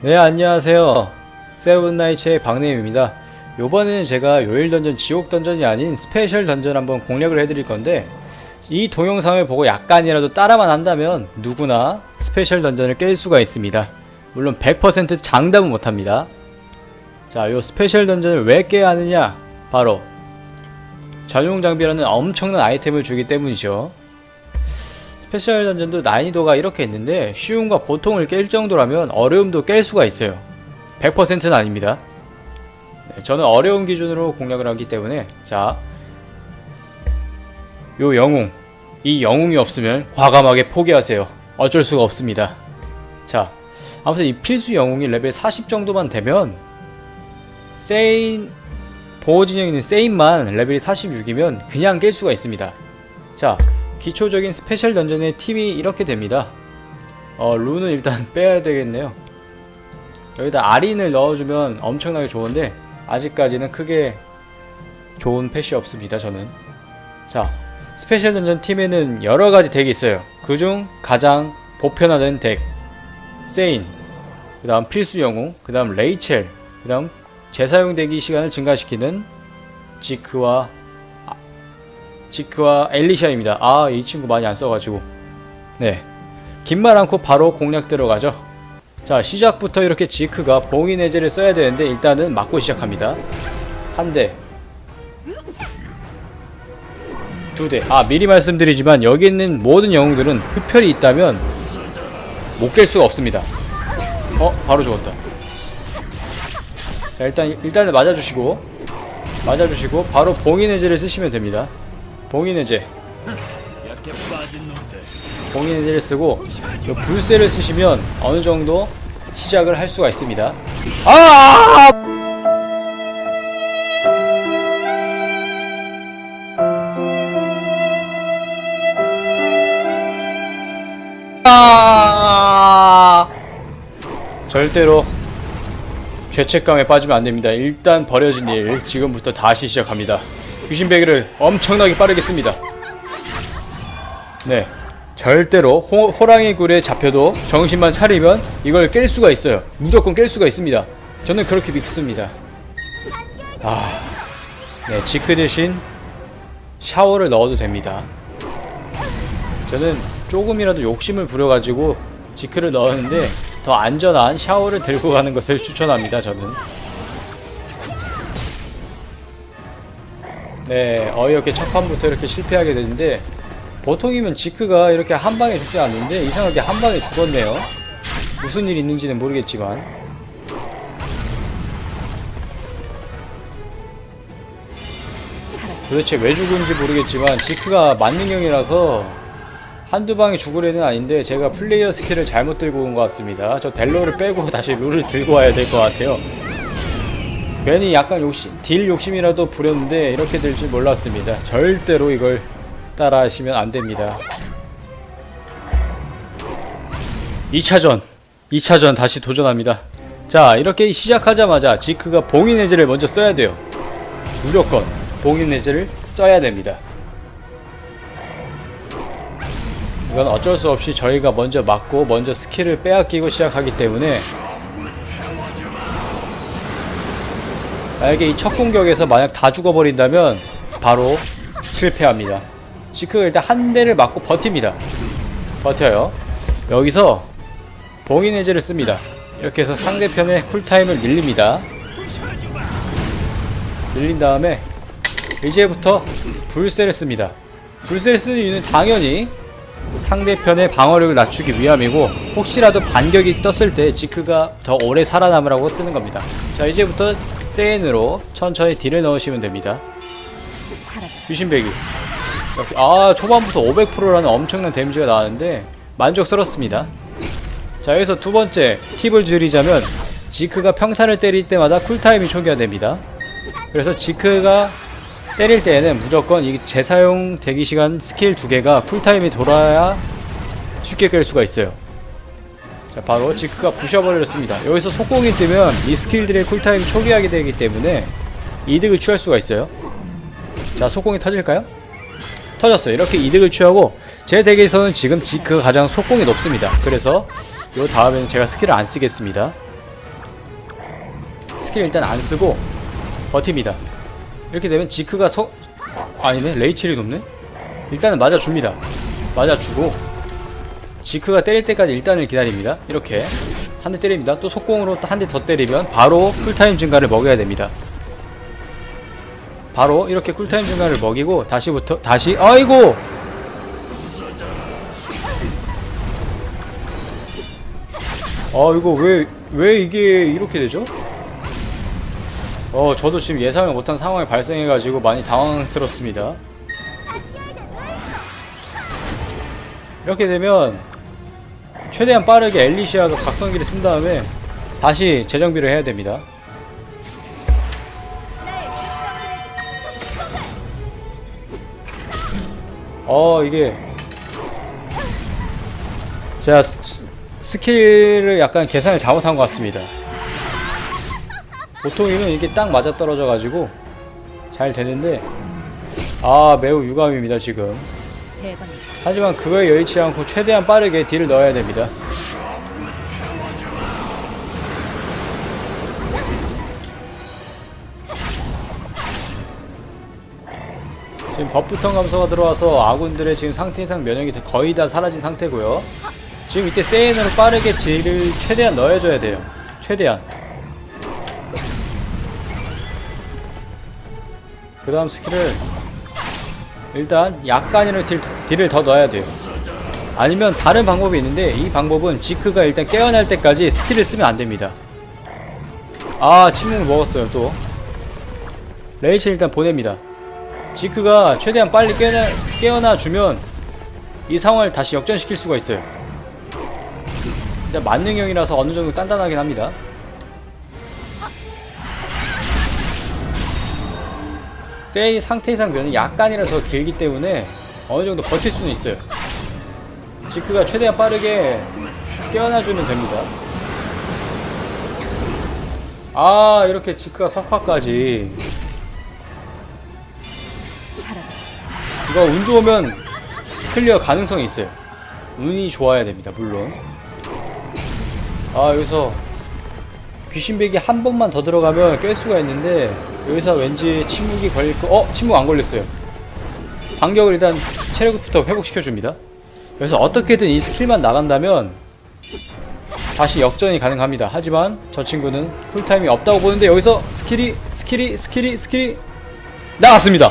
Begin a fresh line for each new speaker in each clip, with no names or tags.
네 안녕하세요. 세븐나이츠의 박내임입니다. 요번에는 제가 요일 던전 지옥 던전이 아닌 스페셜 던전 한번 공략을 해드릴 건데 이 동영상을 보고 약간이라도 따라만 한다면 누구나 스페셜 던전을 깰 수가 있습니다. 물론 100% 장담은 못합니다. 자요 스페셜 던전을 왜 깨야 하느냐? 바로 전용 장비라는 엄청난 아이템을 주기 때문이죠 스페셜 던전도 난이도가 이렇게 있는데 쉬움과 보통을 깰 정도라면 어려움도 깰 수가 있어요. 100%는 아닙니다. 네, 저는 어려움 기준으로 공략을 하기 때문에 자, 요 영웅 이 영웅이 없으면 과감하게 포기하세요. 어쩔 수가 없습니다. 자 아무튼 이 필수 영웅이 레벨 40 정도만 되면 세인 보호 진영에 있는 세인만 레벨이 46이면 그냥 깰 수가 있습니다. 자 기초적인 스페셜 던전의 팁이 이렇게 됩니다. 어, 룬은 일단 빼야 되겠네요. 여기다 아린을 넣어주면 엄청나게 좋은데 아직까지는 크게 좋은 펫이 없습니다. 저는 자 스페셜 던전 팀에는 여러 가지 덱이 있어요. 그중 가장 보편화된 덱 세인, 그 다음 필수 영웅, 그 다음 레이첼, 그 다음 재사용 대기 시간을 증가시키는 지크와 지크와 엘리샤입니다. 아, 이 친구 많이 안 써가지고. 네. 긴 말 않고 바로 공략 들어가죠. 자, 시작부터 이렇게 지크가 봉인 해제를 써야 되는데 일단은 맞고 시작합니다. 한 대. 두 대. 아, 미리 말씀드리지만 여기 있는 모든 영웅들은 흡혈이 있다면 못 깰 수가 없습니다. 어, 바로 죽었다. 자, 일단 일단은 맞아주시고 맞아주시고 바로 봉인 해제를 쓰시면 됩니다. 봉인 해제. 봉인 해제를 쓰고 요 불세를 쓰시면 어느 정도 시작을 할 수가 있습니다. 아! 아! 절대로 죄책감에 빠지면 안 됩니다. 일단 버려진 일 지금부터 다시 시작합니다. 귀신배기를 엄청나게 빠르게 씁니다. 네. 절대로 호, 호랑이 굴에 잡혀도 정신만 차리면 이걸 깰 수가 있어요. 무조건 깰 수가 있습니다. 저는 그렇게 믿습니다. 아, 네, 지크 대신 샤워를 넣어도 됩니다. 저는 조금이라도 욕심을 부려가지고 지크를 넣었는데 더 안전한 샤워를 들고 가는 것을 추천합니다. 저는. 네, 어이없게 첫 판부터 이렇게 실패하게 되는데 보통이면 지크가 이렇게 한 방에 죽지 않는데 이상하게 한 방에 죽었네요. 무슨 일이 있는지는 모르겠지만 도대체 왜 죽은지 모르겠지만 지크가 만능형이라서 한두 방에 죽을 애는 아닌데 제가 플레이어 스킬을 잘못 들고 온 것 같습니다. 저 델로를 빼고 다시 룰을 들고 와야 될 것 같아요. 괜히 약간 욕심, 딜 욕심이라도 부렸는데 이렇게 될 줄 몰랐습니다. 절대로 이걸 따라 하시면 안 됩니다. 2차전. 2차전 다시 도전합니다. 자, 이렇게 시작하자마자 지크가 봉인 해제를 먼저 써야 돼요. 무조건 봉인 해제를 써야 됩니다. 이건 어쩔 수 없이 저희가 먼저 맞고 먼저 스킬을 빼앗기고 시작하기 때문에 만약에 이 첫 공격에서 만약 다 죽어버린다면 바로 실패합니다. 지크가 일단 한 대를 맞고 버팁니다. 버텨요. 여기서 봉인 해제를 씁니다. 이렇게 해서 상대편의 쿨타임을 늘립니다. 늘린 다음에 이제부터 불세를 씁니다. 불세를 쓰는 이유는 당연히 상대편의 방어력을 낮추기 위함이고 혹시라도 반격이 떴을 때 지크가 더 오래 살아남으라고 쓰는 겁니다. 자 이제부터 세인으로 천천히 딜을 넣으시면 됩니다. 귀신배기 역시 아 초반부터 500%라는 엄청난 데미지가 나왔는데 만족스럽습니다. 자 여기서 두 번째 팁을 드리자면 지크가 평타를 때릴 때마다 쿨타임이 초기화됩니다. 그래서 지크가 때릴 때에는 무조건 이 재사용 대기시간 스킬 두 개가 쿨타임이 돌아야 쉽게 깰 수가 있어요. 자, 바로 지크가 부셔버렸습니다. 여기서 속공이 뜨면 이 스킬들의 쿨타임이 초기화하게 되기 때문에 이득을 취할 수가 있어요. 자, 속공이 터질까요? 터졌어요. 이렇게 이득을 취하고 제 덱에서는 지금 지크가 가장 속공이 높습니다. 그래서 요 다음에는 제가 스킬을 안 쓰겠습니다. 스킬 일단 안 쓰고 버팁니다. 이렇게 되면 지크가 서 아니네 레이첼이 높네. 일단은 맞아줍니다. 맞아주고 지크가 때릴 때까지 일단을 기다립니다. 이렇게 한 대 때립니다. 또 속공으로 한 대 더 때리면 바로 쿨타임 증가를 먹여야 됩니다. 바로 이렇게 쿨타임 증가를 먹이고 다시부터 다시 아이고 아 이거 왜 왜 이게 이렇게 되죠? 어 저도 지금 예상을 못한 상황이 발생해가지고 많이 당황스럽습니다. 이렇게 되면 최대한 빠르게 엘리시아가 각성기를 쓴 다음에 다시 재정비를 해야 됩니다. 어 이게 제가 스, 스킬을 약간 계산을 잘못한 것 같습니다. 보통이면 이게 딱 맞아 떨어져 가지고 잘 되는데 아 매우 유감입니다 지금. 하지만 그거에 여의치 않고 최대한 빠르게 딜을 넣어야 됩니다. 지금 버프턴 감소가 들어와서 아군들의 지금 상태 이상 면역이 다- 거의 다 사라진 상태고요. 지금 이때 세인으로 빠르게 딜을 최대한 넣어줘야 돼요. 최대한. 그 다음 스킬을 일단 약간이라도 딜, 딜을 더 넣어야 돼요. 아니면 다른 방법이 있는데 이 방법은 지크가 일단 깨어날 때까지 스킬을 쓰면 안 됩니다. 아 침묵을 먹었어요 또. 레이첼 일단 보냅니다. 지크가 최대한 빨리 깨어나, 깨어나 주면 이 상황을 다시 역전시킬 수가 있어요. 일단 만능형이라서 어느 정도 단단하긴 합니다. 세이 상태 이상 면이 약간이라도 더 길기 때문에 어느 정도 버틸 수는 있어요. 지크가 최대한 빠르게 깨어나주면 됩니다. 아 이렇게 지크가 석화까지. 이거 운 좋으면 클리어 가능성이 있어요. 운이 좋아야 됩니다. 물론. 아 여기서 귀신배기 한 번만 더 들어가면 깰 수가 있는데 여기서 왠지 침묵이 걸릴 거. 어 침묵 안 걸렸어요. 반격을 일단 체력부터 회복시켜 줍니다. 그래서 어떻게든 이 스킬만 나간다면 다시 역전이 가능합니다. 하지만 저 친구는 쿨타임이 없다고 보는데 여기서 스킬이 스킬이 스킬이 스킬이 나갔습니다.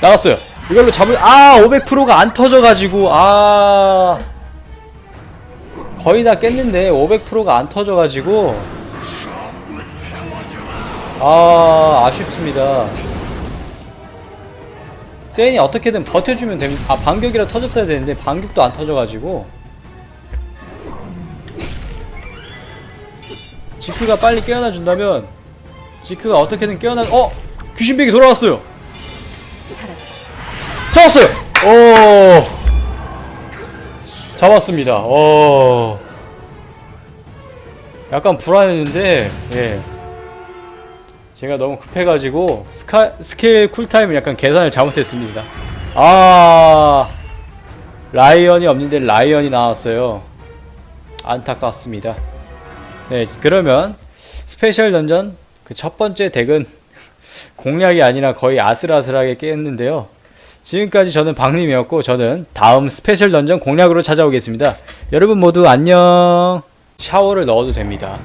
나갔어요. 이걸로 잡을 아 500%가 안 터져가지고 아 거의 다 깼는데 500%가 안 터져가지고 아 아쉽습니다. 세인이 어떻게든 버텨주면 됩니다. 아 반격이라 터졌어야 되는데 반격도 안 터져가지고 지크가 빨리 깨어나 준다면 지크가 어떻게든 깨어나 어 귀신백이 돌아왔어요. 잡았어요. 오. 잡았습니다. 오. 약간 불안했는데 예. 제가 너무 급해가지고 스카, 스케일 쿨타임을 약간 계산을 잘못했습니다. 아 라이언이 없는데 라이언이 나왔어요. 안타깝습니다. 네 그러면 스페셜 던전 그 첫 번째 덱은 공략이 아니라 거의 아슬아슬하게 깼는데요. 지금까지 저는 박님이었고 저는 다음 스페셜 던전 공략으로 찾아오겠습니다. 여러분 모두 안녕. 샤워를 넣어도 됩니다.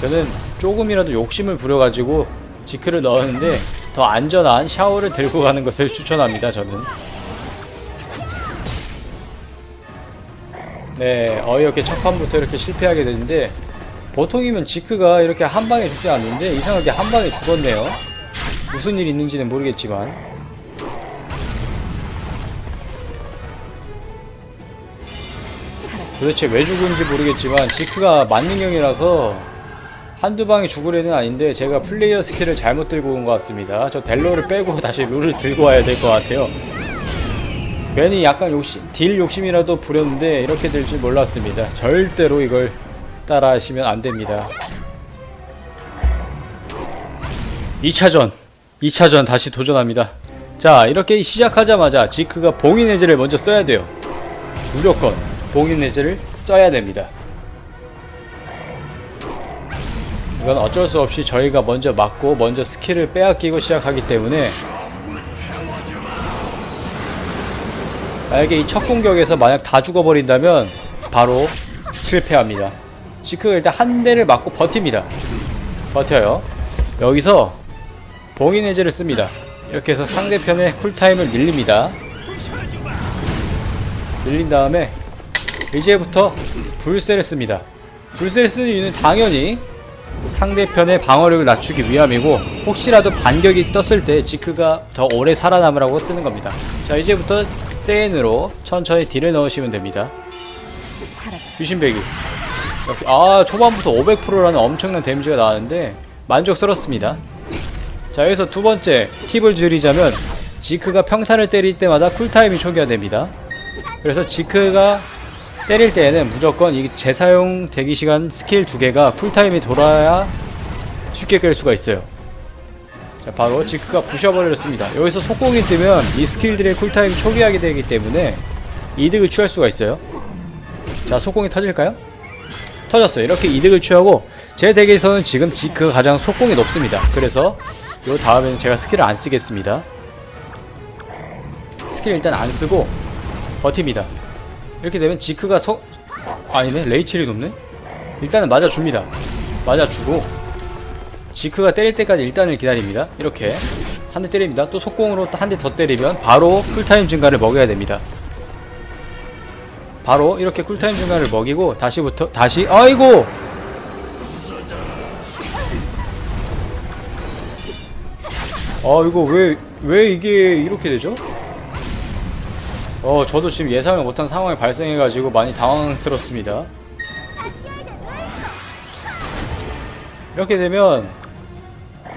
저는 조금이라도 욕심을 부려가지고 지크를 넣었는데 더 안전한 샤워를 들고 가는 것을 추천합니다. 저는. 네, 어이없게 첫 판부터 이렇게 실패하게 되는데 보통이면 지크가 이렇게 한 방에 죽지 않는데 이상하게 한 방에 죽었네요. 무슨 일이 있는지는 모르겠지만. 도대체 왜 죽은지 모르겠지만 지크가 만능형이라서 한두 방에 죽을 애는 아닌데 제가 플레이어 스킬을 잘못 들고 온 것 같습니다. 저 델로를 빼고 다시 룰을 들고 와야 될 것 같아요. 괜히 약간 욕심, 딜 욕심이라도 부렸는데 이렇게 될 줄 몰랐습니다. 절대로 이걸 따라 하시면 안 됩니다. 2차전 2차전 다시 도전합니다 자 이렇게 시작하자마자 지크가 봉인 해제를 먼저 써야 돼요 무조건 봉인 해제를 써야 됩니다 이건 어쩔 수 없이 저희가 먼저 맞고 먼저 스킬을 빼앗기고 시작하기 때문에 만약에 이 첫 공격에서 만약 다 죽어버린다면 바로 실패합니다. 지크가 일단 한 대를 맞고 버팁니다. 버텨요. 여기서 봉인 해제를 씁니다. 이렇게 해서 상대편의 쿨타임을 늘립니다. 늘린 다음에 이제부터 불세를 씁니다. 불세를 쓰는 이유는 당연히 상대편의 방어력을 낮추기 위함이고 혹시라도 반격이 떴을 때 지크가 더 오래 살아남으라고 쓰는 겁니다. 자 이제부터 세인으로 천천히 딜을 넣으시면 됩니다. 귀신배기 이렇게 아 초반부터 500%라는 엄청난 데미지가 나왔는데 만족스럽습니다. 자 여기서 두 번째 팁을 드리자면 지크가 평탄을 때릴 때마다 쿨타임이 초기화됩니다. 그래서 지크가 때릴 때에는 무조건 이 재사용 대기 시간 스킬 두 개가 쿨타임이 돌아야 쉽게 깰 수가 있어요. 자 바로 지크가 부셔버렸습니다. 여기서 속공이 뜨면 이 스킬들의 쿨타임이 초기화하게 되기 때문에 이득을 취할 수가 있어요. 자 속공이 터질까요? 터졌어요 이렇게 이득을 취하고 제 덱에서는 지금 지크가 가장 속공이 높습니다 그래서 요 다음에는 제가 스킬을 안 쓰겠습니다 스킬 일단 안 쓰고 버팁니다 이렇게 되면 지크가 속 아니네. 레이첼이 높네? 일단은 맞아줍니다. 맞아주고 지크가 때릴 때까지 일단은 기다립니다. 이렇게 한 대 때립니다. 또 속공으로 한 대 더 때리면 바로 쿨타임 증가를 먹여야 됩니다. 바로 이렇게 쿨타임 증가를 먹이고 다시부터 다시 아이고! 아 이거 왜 왜 이게 이렇게 되죠? 어 저도 지금 예상을 못한 상황이 발생해가지고 많이 당황스럽습니다. 이렇게 되면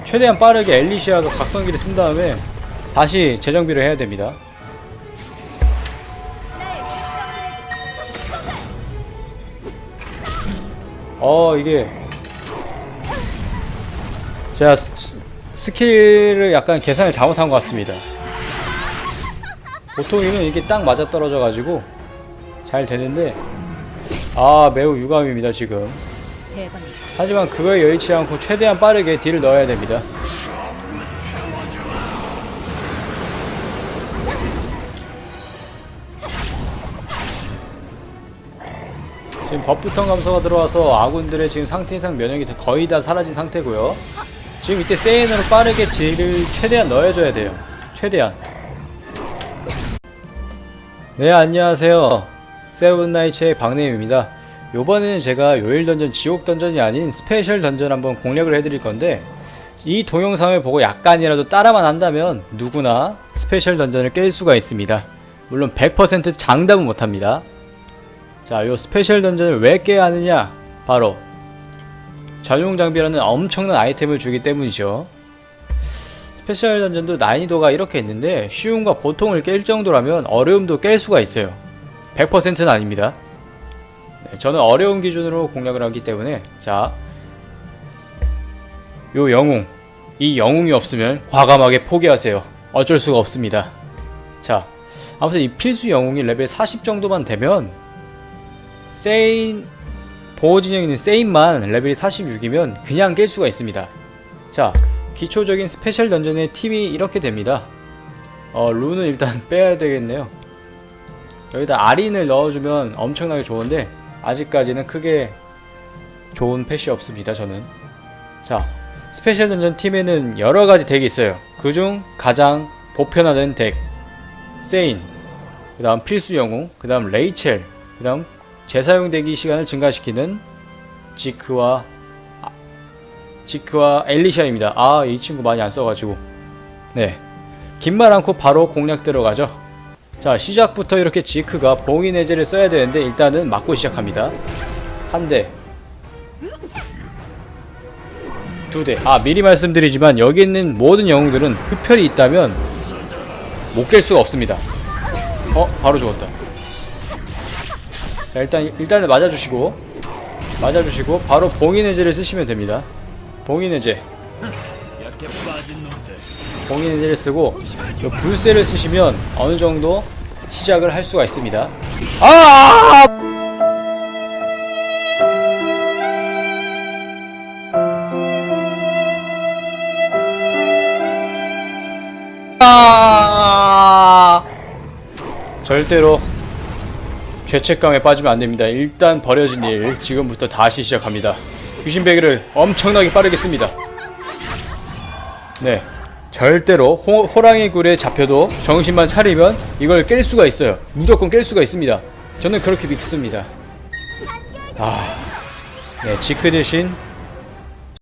최대한 빠르게 엘리시아가 각성기를 쓴 다음에 다시 재정비를 해야 됩니다. 어 이게 제가 스, 스- 스킬을 약간 계산을 잘못한 것 같습니다 보통에는 이게 딱 맞아 떨어져 가지고 잘 되는데 아 매우 유감입니다 지금. 하지만 그거에 여의치 않고 최대한 빠르게 딜을 넣어야 됩니다. 지금 버프턴 감소가 들어와서 아군들의 지금 상태 이상 면역이 다- 거의 다 사라진 상태고요. 지금 이때 세인으로 빠르게 딜을 최대한 넣어줘야 돼요. 최대한 네 안녕하세요 세븐나이츠의 박네임입니다 요번에는 제가 요일 던전 지옥 던전이 아닌 스페셜 던전 한번 공략을 해드릴 건데 이 동영상을 보고 약간이라도 따라만 한다면 누구나 스페셜 던전을 깰 수가 있습니다 물론 100% 장담은 못합니다 자, 요 스페셜 던전을 왜 깨야 하느냐? 바로 전용 장비라는 엄청난 아이템을 주기 때문이죠. 스페셜 던전도 난이도가 이렇게 있는데 쉬움과 보통을 깰 정도라면 어려움도 깰 수가 있어요. 100%는 아닙니다. 네, 저는 어려운 기준으로 공략을 하기 때문에 자, 요 영웅 이 영웅이 없으면 과감하게 포기하세요. 어쩔 수가 없습니다. 자, 아무튼 이 필수 영웅이 레벨 40 정도만 되면 세인 보호 진영에 있는 세인만 레벨이 46이면 그냥 깰 수가 있습니다. 자, 기초적인 스페셜 던전의 팁이 이렇게 됩니다. 어, 룬은 일단 빼야 되겠네요. 여기다 아린을 넣어주면 엄청나게 좋은데 아직까지는 크게 좋은 펫이 없습니다. 저는. 자, 스페셜 던전 팀에는 여러 가지 덱이 있어요. 그중 가장 보편화된 덱 세인, 그 다음 필수 영웅, 그 다음 레이첼, 그 다음 재사용 대기 시간을 증가시키는 지크와 아, 지크와 엘리샤입니다. 아, 이 친구 많이 안 써가지고. 네. 긴 말 않고 바로 공략 들어가죠. 자, 시작부터 이렇게 지크가 봉인 해제를 써야 되는데 일단은 맞고 시작합니다. 한 대. 두 대. 아, 미리 말씀드리지만 여기 있는 모든 영웅들은 흡혈이 있다면 못 깰 수가 없습니다. 어, 바로 죽었다. 자 일단 일단은 맞아주시고 맞아주시고 바로 봉인 해제를 쓰시면 됩니다. 봉인해제 봉인해제를 쓰고 불세를 쓰시면 어느정도 시작을 할 수가 있습니다. 아! 아! 절대로 죄책감에 빠지면 안됩니다. 일단 버려진 일 지금부터 다시 시작합니다. 귀신배기를 엄청나게 빠르게 씁니다. 네. 절대로 호, 호랑이 굴에 잡혀도 정신만 차리면 이걸 깰 수가 있어요. 무조건 깰 수가 있습니다. 저는 그렇게 믿습니다. 아, 네, 지크 대신